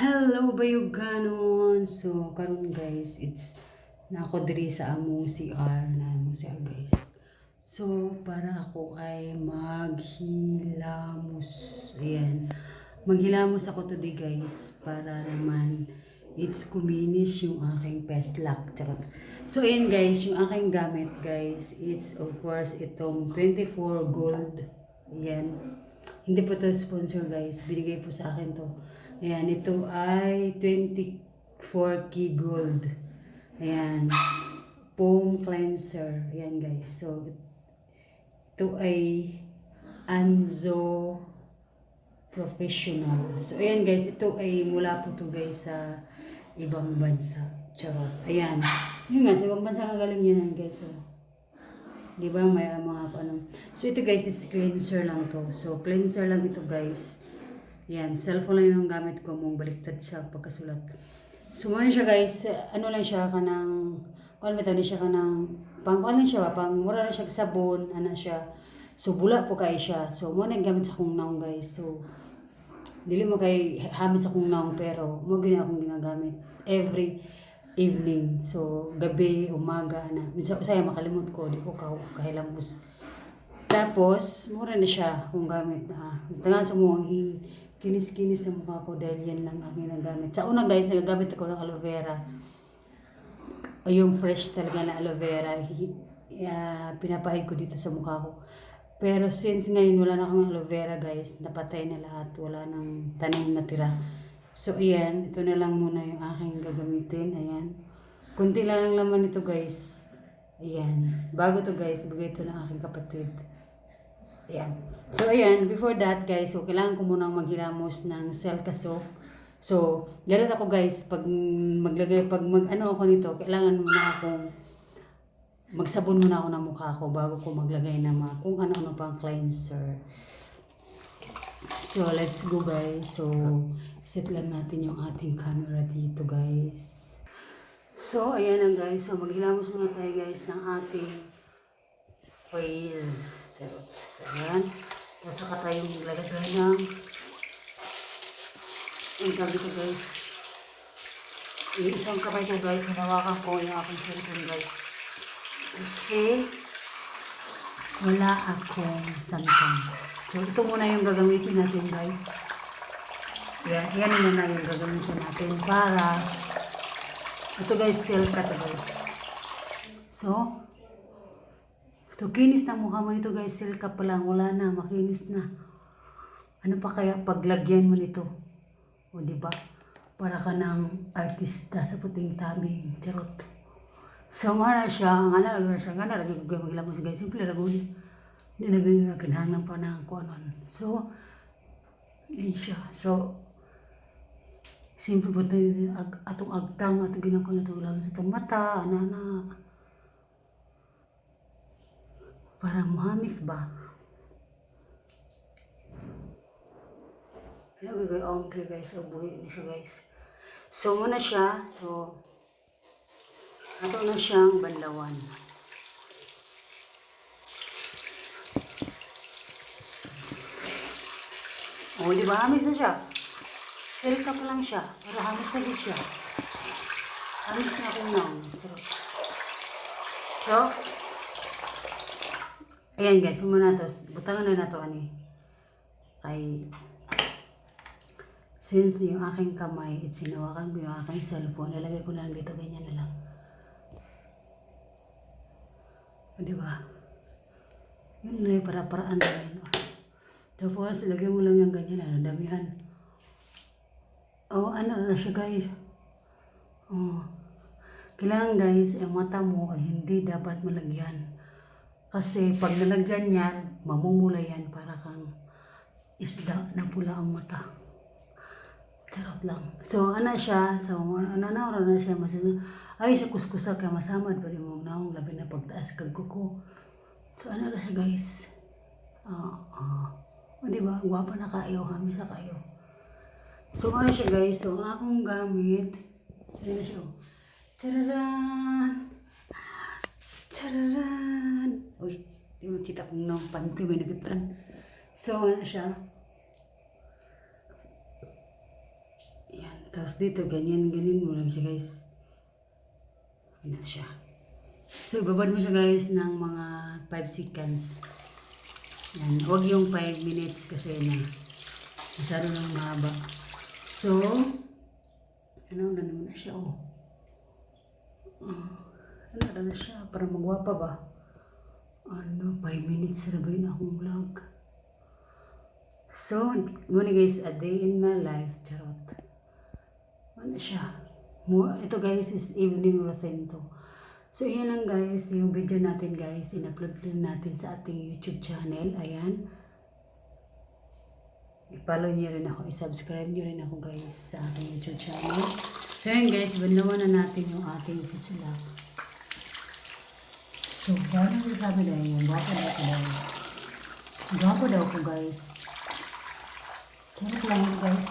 Hello bayuganon. So karon guys, it's nako diri sa among CR na among CR guys. So para ako ay maghilamos. Ayan. Maghilamos ako today guys para naman it's kuminis yung aking pest lock. Charot. So ayan guys, yung aking gamit guys, it's of course itong 24 gold. Ayan. Hindi po to sponsor guys. Binigay po sa akin to. Ayan, ito ay 24 key gold. Ayan. Foam cleanser. Ayan guys. So, ito ay Anzo Professional. So, ayan guys. Ito ay mula po to guys sa ibang bansa. Charot. Ayan. Yun nga, sa ibang bansa kagaling yan guys. So, Di ba? May mga ano. So, ito guys is cleanser lang to. So, cleanser lang ito guys. Yan. Cellphone lang yung gamit ko. Mong baliktad siya pagkasulat. So, ano siya guys. Ano lang siya ka ng... Kung ano ba siya ka ng... Pang, ano siya ba? Pang mura lang siya sabon. Ano siya. So, bula po kayo siya. So, mo na gamit sa kong naong guys. So, dili mo kay hamit sa kong naong pero mo gina akong ginagamit every evening. So, gabi, umaga na. Minsan, saya makalimot ko, di ko ka kahilamos. Tapos, mura na siya kung gamit na. Tangan sa mo, kinis-kinis na mukha ko dahil yan lang aking nagamit. Sa una guys, nagagamit ako ng aloe vera. O yung fresh talaga na aloe vera. Uh, pinapahid ko dito sa mukha ko. Pero since ngayon wala na akong aloe vera guys, napatay na lahat. Wala nang tanim na tira. So ayan, ito na lang muna yung aking gagamitin. Ayan. Kunti lang ang laman nito guys. Ayan. Bago to guys, bigay ito ng aking kapatid. Ayan. So, ayan, before that, guys, so, kailangan ko munang maghilamos ng Selka soap. So, ganun ako, guys, pag maglagay, pag mag, ano ako nito, kailangan muna akong magsabon muna ako ng mukha ko bago ko maglagay ng mga kung ano-ano pang cleanser. So, let's go, guys. So, set lang natin yung ating camera dito, guys. So, ayan na, guys. So, maghilamos muna tayo, guys, ng ating face. So, ayan. Tapos saka tayo maglalagay ng yung sabi ko guys. Yung isang kamay ko guys, hinawakan ko yung aking cellphone guys. Kasi wala akong Samsung. So, ito muna yung gagamitin natin guys. Yan, yan muna yung gagamitin natin para ito guys, Selka to guys. So, ito, kinis ng mukha mo nito guys. Silka pa lang. Wala na. Makinis na. Ano pa kaya paglagyan mo nito? O di ba? Para ka ng artista sa puting tabing. Charot. So, nga na siya. Nga na, na siya. Nga na, lagyan ko maglamos guys. Simple, lagyan Hindi na ganyan na kinahanglan pa na kung ano. So, yun siya. So, simple po tayo. Ag, atong agtang, atong ginako na. Laban sa itong mata, anak Parang mahamis ba? Ayan, gagawin ombre guys. O buhay na siya guys. So, muna siya. So, ato na siyang banlawan. O, di ba? Hamis na siya. Silka pa lang siya. Para hamis na din siya. Hamis na kung naon. So, Ayan guys, muna to. Butangan na na to ani. Kay since yung aking kamay, it's sinawakan ko yung aking cellphone, lalagay ko lang dito, ganyan na lang. O, di ba? Yun na yung para-paraan na yun. Tapos, lagyan mo lang yung ganyan, ano, damihan. Oh, ano na siya guys. Oh. Kailangan guys, ang mata mo ay hindi dapat malagyan. Kasi pag nalagyan yan, mamumula yan para kang isda na pula ang mata. Charot lang. So, ano siya? So, ano na na siya? Mas, ay, sa kuskusa kaya masamad pa rin mong naong labi na pagtaas kag kuko. So, ano na siya guys? Ah, ah. O, diba? Gwapa na kayo, hamis na kayo. So, ano siya guys? So, ang akong gamit, ano na siya? Tararan! Tararan! Uy, di mo kita kung nang panty may nagitan. So, ano siya? Yan. Tapos dito, ganyan, ganyan mo lang siya guys. Ayan na siya. So, ibabad mo siya guys ng mga 5 seconds. Yan. Huwag yung 5 minutes kasi na masyado nang mahaba. So, ano na naman na siya oh. Ah, ano na na siya? Para magwapa ba? Ano, 5 minutes na ba yun akong vlog? So, muna guys, a day in my life. Charot. Ano siya? Ito guys is evening routine to. So, yun lang guys, yung video natin guys, in-upload natin sa ating YouTube channel. Ayan. I-follow niyo rin ako, i-subscribe niyo rin ako guys sa ating YouTube channel. So, yun guys, banlawan na natin yung ating futsilak. So, paano ko sabi daw yun? Gwapo daw ko daw. Gwapo daw ko guys. Charot lang yun guys.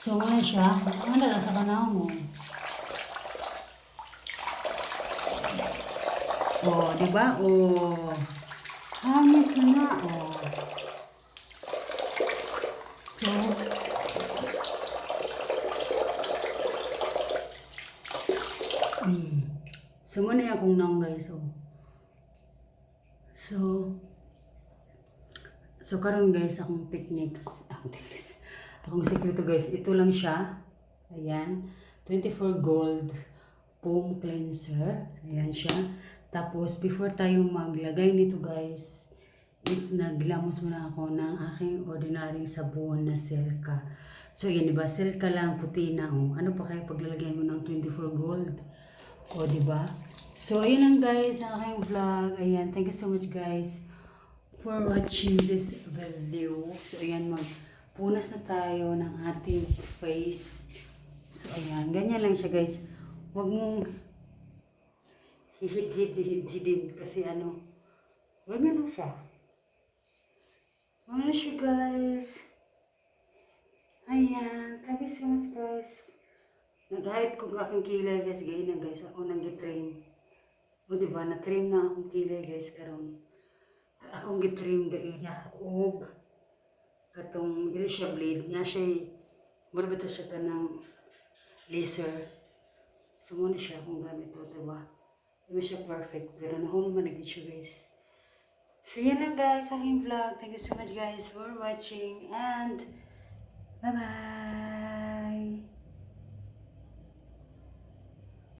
So, ano siya? Ano na sa kanaw mo? Oh, di ba? Oh. Hamis na na. Oh. So, mm. So, akong naong guys. Oh. So, so karon guys, akong techniques, akong techniques, akong sekreto guys, ito lang siya. Ayan. 24 gold foam cleanser. Ayan siya. Tapos, before tayo maglagay nito guys, is naglamos muna ako ng aking ordinaryong sabon na Selka. So, yan, di ba? Selka lang, puti na. Oh. Ano pa kayo paglalagay mo ng 24 gold? O, di ba? So, ayun lang guys, ang aking vlog. Ayan, thank you so much guys for watching this video. So, ayan, magpunas na tayo ng ating face. So, ayan, ganyan lang siya guys. Huwag mong hihid-hid-hid-hidin kasi ano, ganyan lang siya. Ano siya guys? Ayan, thank you so much guys. Nag-hide ko ng aking kilay guys, ganyan na guys, ako nang gitrain. O diba, na-train na akong kilay guys karon. Akong gitrain ganyan niya, og katong siya blade niya siya mura ba ito siya ka ng laser so muna siya kung gamit ito diba hindi siya perfect pero nahulog man nag siya guys so yan lang guys aking vlog. Thank you so much guys for watching and bye bye